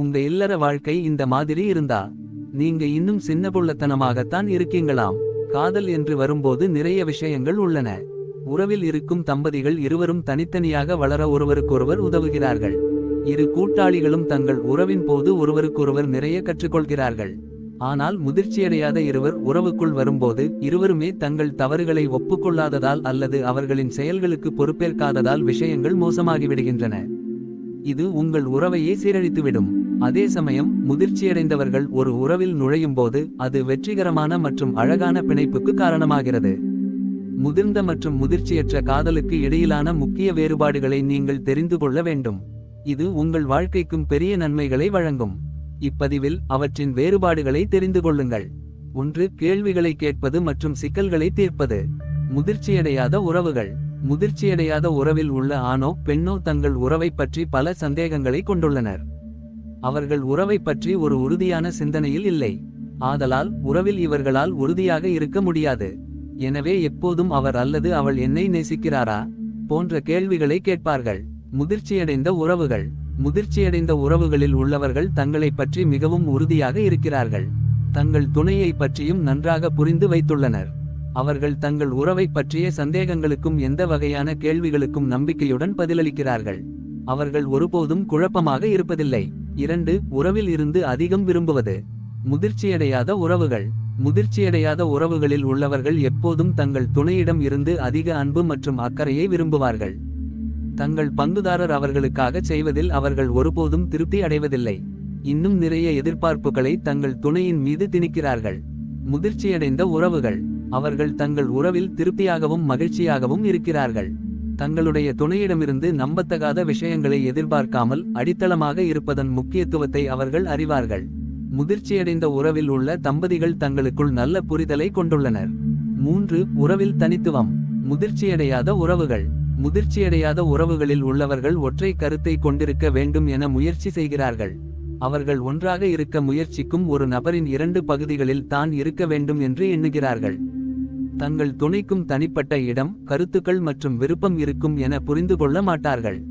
உங்க இல்லற வாழ்க்கை இந்த மாதிரி இருந்தா நீங்க இன்னும் சின்னபுள்ளத்தனமாகத்தான் இருக்கீங்களாம். காதல் என்று வரும்போது நிறைய விஷயங்கள் உள்ளன. உறவில் இருக்கும் தம்பதிகள் இருவரும் தனித்தனியாக வளர ஒருவருக்கொருவர் உதவுகிறார்கள். இரு கூட்டாளிகளும் தங்கள் உறவின் போது ஒருவருக்கொருவர் நிறைய கற்றுக்கொள்கிறார்கள். ஆனால் முதிர்ச்சியடையாத இருவர் உறவுக்குள் வரும்போது இருவருமே தங்கள் தவறுகளை ஒப்புக்கொள்ளாததால் அல்லது அவர்களின் செயல்களுக்கு பொறுப்பேற்காததால் விஷயங்கள் மோசமாகிவிடுகின்றன. இது உங்கள் உறவையே சீரழித்துவிடும். அதே சமயம் முதிர்ச்சியடைந்தவர்கள் ஒரு உறவில் நுழையும்போது அது வெற்றிகரமான மற்றும் அழகான பிணைப்புக்கு காரணமாகிறது. முதிர்ந்த மற்றும் முதிர்ச்சியற்ற காதலுக்கு இடையிலான முக்கிய வேறுபாடுகளை நீங்கள் தெரிந்து கொள்ள வேண்டும். இது உங்கள் வாழ்க்கைக்கும் பெரிய நன்மைகளை வழங்கும். இப்பதிவில் அவற்றின் வேறுபாடுகளை தெரிந்து கொள்ளுங்கள். ஒன்று கேள்விகளை கேட்பது மற்றும் சிக்கல்களை தீர்ப்பது. முதிர்ச்சியடையாத உறவுகள். முதிர்ச்சியடையாத உறவில் உள்ள ஆணோ பெண்ணோ தங்கள் உறவைப் பற்றி பல சந்தேகங்களை கொண்டுள்ளனர். அவர்கள் உறவைப் பற்றி ஒரு உறுதியான சிந்தனையில் இல்லை. ஆதலால் உறவில் இவர்களால் உறுதியாக இருக்க முடியாது. எனவே எப்போதும் அவர் அல்லது அவள் என்னை நேசிக்கிறாரா? போன்ற கேள்விகளை கேட்பார்கள். முதிர்ச்சியடைந்த உறவுகள். முதிர்ச்சியடைந்த உறவுகளில் உள்ளவர்கள் தங்களைப் பற்றி மிகவும் உறுதியாக இருக்கிறார்கள். தங்கள் துணையை பற்றியும் நன்றாக புரிந்து வைத்துள்ளனர். அவர்கள் தங்கள் உறவைப் பற்றிய சந்தேகங்களுக்கும் எந்த வகையான கேள்விகளுக்கும் நம்பிக்கையுடன் பதிலளிக்கிறார்கள். அவர்கள் ஒருபோதும் குழப்பமாக இருப்பதில்லை. இரண்டு உறவில் இருந்து அதிகம் விரும்புவது. முதிர்ச்சியடையாத உறவுகள். முதிர்ச்சியடையாத உறவுகளில் உள்ளவர்கள் எப்போதும் தங்கள் துணையிடம் இருந்து அதிக அன்பு மற்றும் அக்கறையை விரும்புவார்கள். தங்கள் பங்குதாரர் அவர்களுக்காகச் செய்வதில் அவர்கள் ஒருபோதும் திருப்தி அடைவதில்லை. இன்னும் நிறைய எதிர்பார்ப்புகளை தங்கள் துணையின் மீது திணிக்கிறார்கள். முதிர்ச்சியடைந்த உறவுகள். அவர்கள் தங்கள் உறவில் திருப்தியாகவும் மகிழ்ச்சியாகவும் இருக்கிறார்கள். தங்களுடைய துணையிடமிருந்து நம்பத்தகாத விஷயங்களை எதிர்பார்க்காமல் அடித்தளமாக இருப்பதன் முக்கியத்துவத்தை அவர்கள் அறிவார்கள். முதிர்ச்சியடைந்த உறவில் உள்ள தம்பதிகள் தங்களுக்குள் நல்ல புரிதலை கொண்டுள்ளனர். மூன்று உறவில் தனித்துவம். முதிர்ச்சியடையாத உறவுகள். முதிர்ச்சியடையாத உறவுகளில் உள்ளவர்கள் ஒற்றை கருத்தை கொண்டிருக்க வேண்டும் என முயற்சி செய்கிறார்கள். அவர்கள் ஒன்றாக இருக்க முயற்சிக்கும் ஒரு நபரின் இரண்டு பகுதிகளில் தான் இருக்க வேண்டும் என்று எண்ணுகிறார்கள். தங்கள் துணைக்கும் தனிப்பட்ட இடம் கருத்துக்கள் மற்றும் விருப்பம் இருக்கும் என புரிந்து கொள்ள மாட்டார்கள்.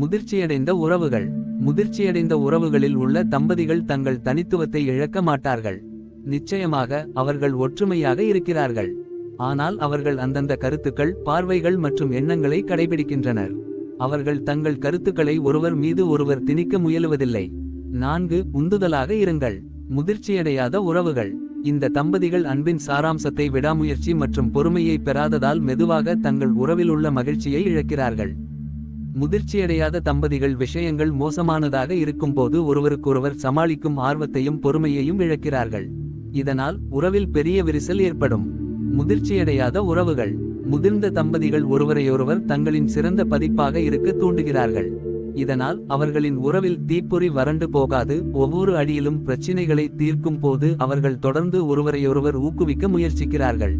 முதிர்ச்சியடைந்த உறவுகள். முதிர்ச்சியடைந்த உறவுகளில் உள்ள தம்பதிகள் தங்கள் தனித்துவத்தை இழக்க மாட்டார்கள். நிச்சயமாக அவர்கள் ஒற்றுமையாக இருக்கிறார்கள். ஆனால் அவர்கள் அந்தந்த கருத்துக்கள் பார்வைகள் மற்றும் எண்ணங்களை கடைபிடிக்கின்றனர். அவர்கள் தங்கள் கருத்துக்களை ஒருவர் மீது ஒருவர் திணிக்க முயலுவதில்லை. நான்கு உந்துதலாக இருங்கள். முதிர்ச்சியடையாத உறவுகள். இந்த தம்பதிகள் அன்பின் சாராம்சத்தை விடாமுயற்சி மற்றும் பொறுமையை பெறாததால் மெதுவாக தங்கள் உறவில் உள்ள மகிழ்ச்சியை இழக்கிறார்கள். முதிர்ச்சியடையாத தம்பதிகள் விஷயங்கள் மோசமானதாக இருக்கும்போது ஒருவருக்கொருவர் சமாளிக்கும் ஆர்வத்தையும் பொறுமையையும் இழக்கிறார்கள். இதனால் உறவில் பெரிய விரிசல் ஏற்படும். முதிர்ச்சியடையாத உறவுகள். முதிர்ந்த தம்பதிகள் ஒருவரையொருவர் தங்களின் சிறந்த பதிப்பாக இருக்க தூண்டுகிறார்கள். இதனால் அவர்களின் உறவில் தீப்பொறி வறண்டு போகாது ஒவ்வொரு அடியிலும் பிரச்சினைகளை தீர்க்கும் போது அவர்கள் தொடர்ந்து ஒருவரையொருவர் ஊக்குவிக்க முயற்சிக்கிறார்கள்.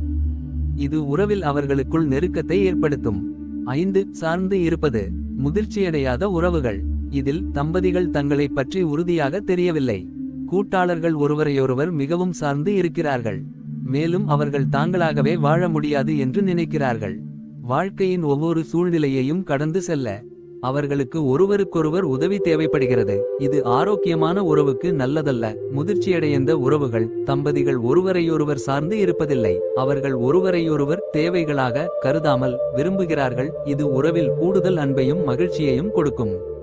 இது உறவில் அவர்களுக்குள் நெருக்கத்தை ஏற்படுத்தும். ஐந்து சார்ந்து இருப்பது முதிர்ச்சியடையாத உறவுகள். இதில் தம்பதிகள் தங்களைப் பற்றி உறுதியாக தெரியவில்லை. கூட்டாளர்கள் ஒருவரையொருவர் மிகவும் சார்ந்து இருக்கிறார்கள். மேலும் அவர்கள் தாங்களாகவே வாழ முடியாது என்று நினைக்கிறார்கள். வாழ்க்கையின் ஒவ்வொரு சூழ்நிலையையும் கடந்து செல்ல அவர்களுக்கு ஒருவருக்கொருவர் உதவி தேவைப்படுகிறது. இது ஆரோக்கியமான உறவுக்கு நல்லதல்ல. முதிர்ச்சியடைந்த உறவுகள் தம்பதிகள் ஒருவரையொருவர் சார்ந்து இருப்பதில்லை. அவர்கள் ஒருவரையொருவர் தேவைகளாக கருதாமல் விரும்புகிறார்கள். இது உறவில் கூடுதல் அன்பையும் மகிழ்ச்சியையும் கொடுக்கும்.